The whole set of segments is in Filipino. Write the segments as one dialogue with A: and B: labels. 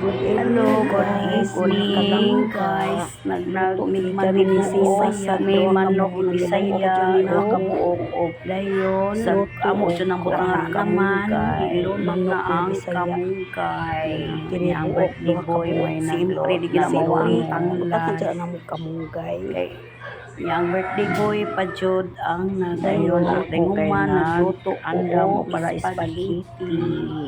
A: Hello, good evening guys. Nagmigta rin ni Sisa sa may manok Bisaya na kabuok og dayon. Sa amo siya ng butangan naman. Ilunod na ang kamungkay. Kini ang birthday boy may Siyempre di ginamawang tanglan.
B: na mo kamunggay.
A: Kay yang birthday boy pa jud ang nadayon ang tinguman nagluto anda mo para spaghetti.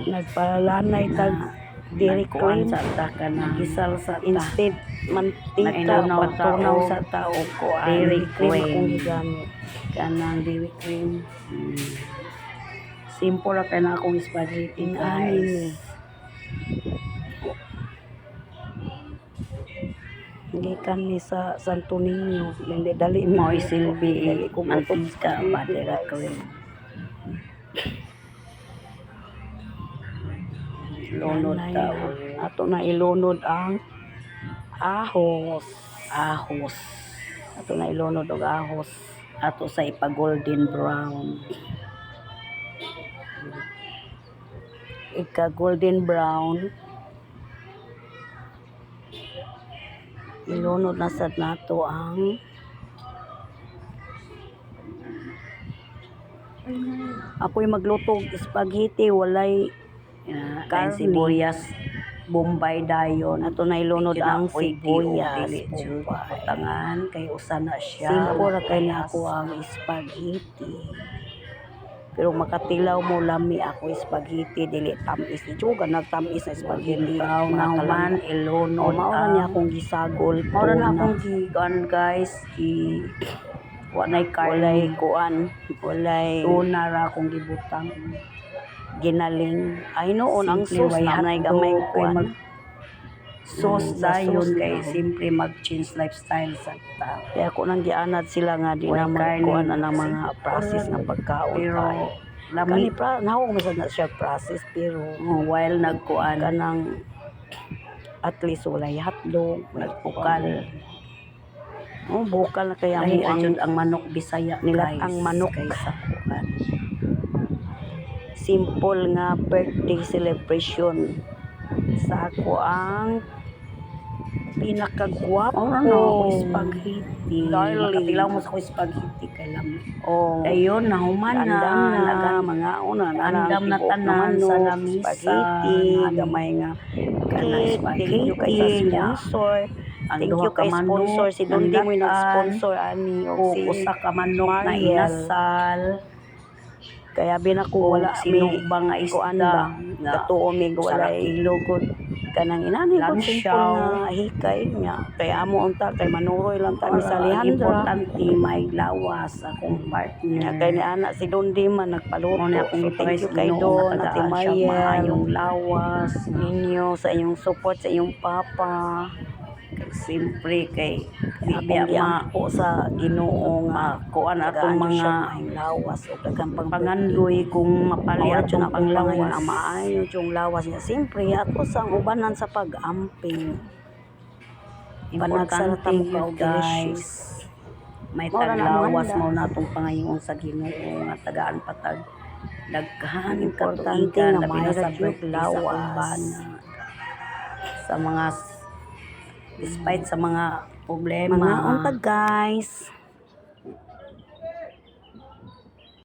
B: Nagpalanay tag dairy
A: Kuan
B: cream.
A: sa ta ka na gisal sa ta.
B: Instead, mantika, patunaw sa tao ko.
A: dairy
B: cream akong gigamit.
A: kanang dairy cream. Mm. Simple ra kay na akong spaghetti guys.
B: Gikan ni sa Santo Niño. Dali ni.
A: Mo'y silbi
B: Dali ko
A: mantika ba dira cream. Lunod ta
B: Ato na ilunod ang ahos.
A: ahos.
B: Ato na ilunod og ahos.
A: Ato sa ipa golden brown.
B: Ika golden brown. Ilunod na sad nato ang Ako'y magluto og spaghetti walay
A: Uh,
B: Karne.
A: sibuyas, bombay dayon.
B: ato na ilunod ang sibuyas.
A: putangan kay usa na siya.
B: Simple ra kay na ako ang spaghetti. Pero makatilaw mo lami ako spaghetti dili tamis. Juga nagtamis na spaghetti.
A: Brown na
B: kalang-
A: ilunod.
B: O maura niya akong gisagol.
A: Maura na akong gigan guys. Gi walay karne.
B: kuan, walay
A: Tuna ra akong gibutang.
B: Ginaling. Ay noon ang
A: way
B: na gamay kuan.
A: mag- Sauce
B: sa
A: dayon kay simple mag-change lifestyle sa tao.
B: Kaya ako nang gianad sila nga di na magkuan na ng mga process ng pagkaon.
A: Pero lami
B: pra ko masad na siya process pero
A: oh, while nagkuan
B: kanang at least walay hotdog, may
A: nagpukal.
B: Oh, bukal na kaya
A: Ay,
B: mo ang
A: ang, manok Bisaya
B: Nila- ang manok.
A: kaysa.
B: Simple nga birthday celebration sa ako ang pinakagwapo.
A: Oh, no, spaghetti.
B: Darling.
A: Nakatilaw mo sa ko spaghetti kay lami.
B: Oh,
A: Ayun, nahuman na.
B: andam na, mga una na
A: Andam na tanan sa lamisa.
B: spaghetti, gamay nga cake, thank you kay sa sponsor. Thank you
A: ka
B: kay sponsor si Dondi mo
A: nanlakan,
B: nag-sponsor ani o si
A: usa ka manok na inasal.
B: Kaya binako wala
A: sinugba nga isda. nga
B: katuo mig wala ilugod kanang inani ko nga hikay niya kaya amo unta kay manuroy lang ta sa
A: Ang
B: Alejandra
A: importante may lawas akong partner.
B: Kay ni ana si Dondi man
A: Mo
B: nagpaluto.
A: na akong
B: thank you kay Don,
A: siya
B: Mayel,
A: maayong lawas.
B: ninyo sa inyong support sa inyong papa.
A: Siyempre kay Bibya ma
B: giampo sa Ginoo nga
A: kuan atong mga
B: lawas o daghang pang
A: pangandoy kung mapali atong
B: ang panglawas. Ang maayo yung lawas niya. Siyempre, ako sa ubanan sa pag-amping.
A: Importante
B: og
A: guys. May taglawas mo na itong pangayon sa Ginoo nga tagaan patag daghan
B: Importante
A: na
B: mayroon
A: sa
B: lawas.
A: Sa mga despite sa mga
B: Mga
A: problema
B: unta guys.